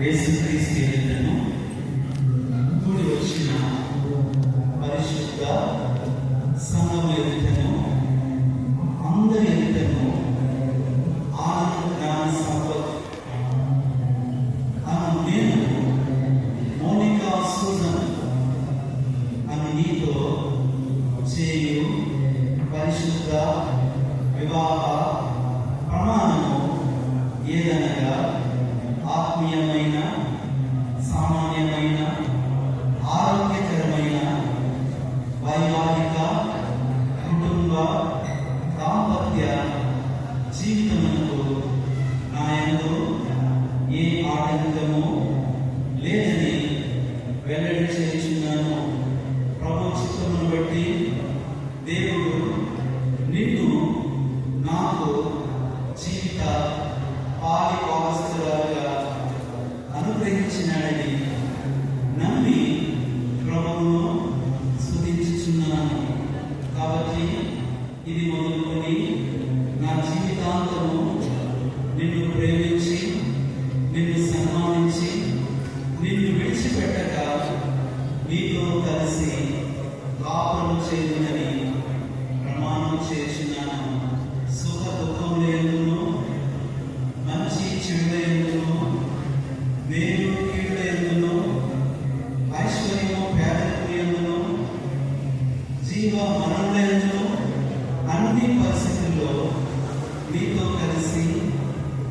యేసుక్రీస్తు ఎదుటను కూడి వచ్చిన పరిశుద్ధ సంఘం ఎదుటను అందరి ఎదుటను ఆనంద జ్ఞాన సంపత్ అను నేను మౌనికా సూజన్ అని నీతో చేయు పరిశుద్ధ వివాహ ప్రమాణము ఏదనగా ఆత్మీయమైన సామాన్యమైన కాపురం చేయదని ప్రమాణం చేసినాను. సుఖ దుఃఖములందును మంచి చెడులందును మేలు కీడులందును ఐశ్వర్యము పేదరికములందును జీవ మరణులందును అన్ని పరిస్థితుల్లో నీతో కలిసి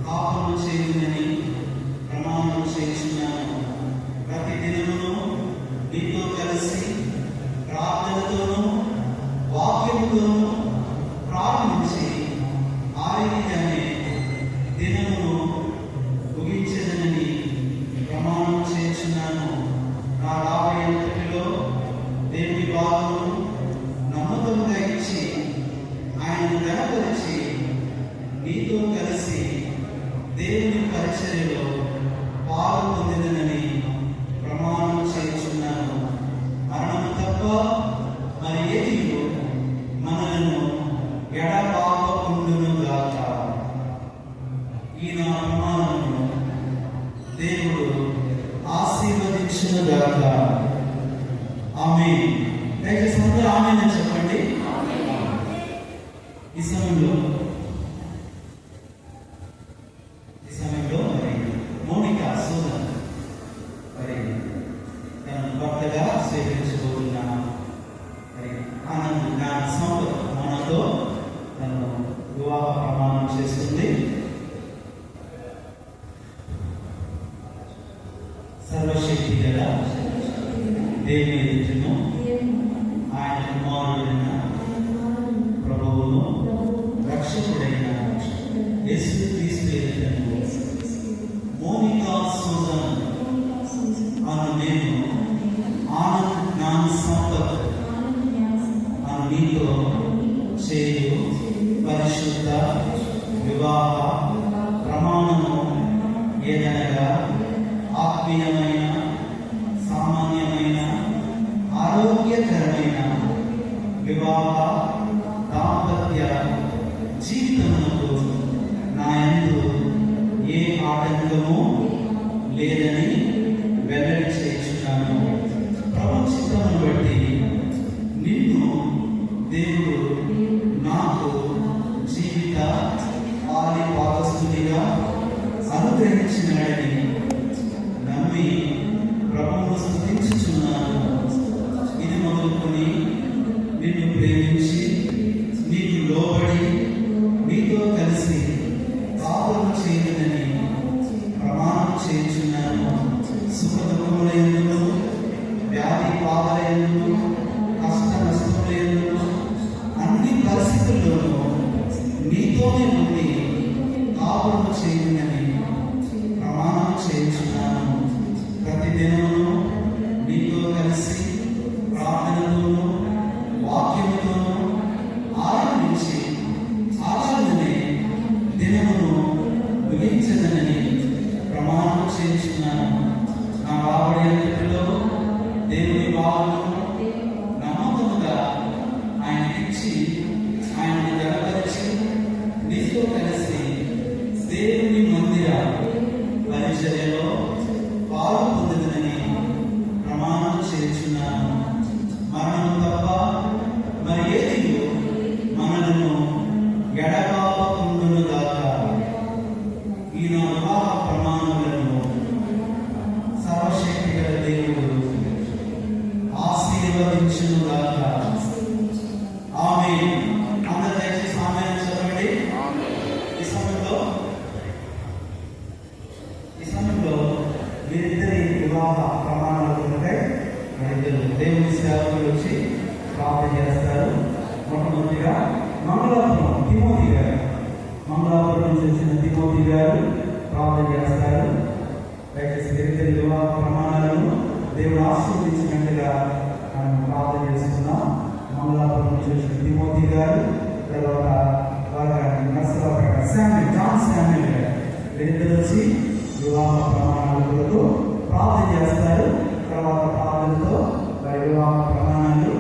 కాపురం ఆయన నీతో కలిసి దేవుని పరిచర్యలో పాలు పొందినని ప్రమాణం చేస్తున్నాను మరణం తప్ప మరి ఏది మనలను ఎడబాపకుండును గాక ఈయన నా ప్రమాణమును దేవుడు ఆశీర్వదించును గాక ఆమె దయచేసి అందరూ ఆమె చెప్పండి. Isso é melhor. వివాహ దాంపత్య జీవితంలో నా ఎందు ఏ ఆటంకము లేదని వెల్లడి చేయించున్నాను ప్రపంచమును బట్టి నిన్ను దేవుడు నాకు జీవిత ఆది పాదస్తునిగా అనుగ్రహించినాడని వ్యాధి కష్ట అన్ని పరిస్థితుల్లోనూ నీతోనే ఉండి కాపురం చేయదని ప్రమాణం చేయించున్నాను. ప్రతి దినమును వీరిద్దరి వివాహ ప్రమాణాలు ఉంటాయి. మరిద్దరు దేవుని సేవకులు వచ్చి ప్రార్థన చేస్తారు. మొట్టమొదటిగా మంగళాపురం తిమోతి గారు. మంగళాపురం నుంచి వచ్చిన తిమోతి గారు ప్రార్థన చేస్తారు. దయచేసి వీరిద్దరి వివాహ ప్రమాణాలను దేవుడు ఆశీర్వదించినట్టుగా మనం ప్రార్థన చేసుకున్నాం మంగళాపురం నుంచి వచ్చిన తిమోతి గారు తర్వాత వారి నర్సరాపేట శామ్యుల్ జాన్ శామ్యుల్ గారు. వీరిద్దరు వచ్చి వివాహ ప్రమాణాలు ప్రార్థన చేస్తారు. తర్వాత ప్రార్థనతో వివాహ ప్రమాణాలు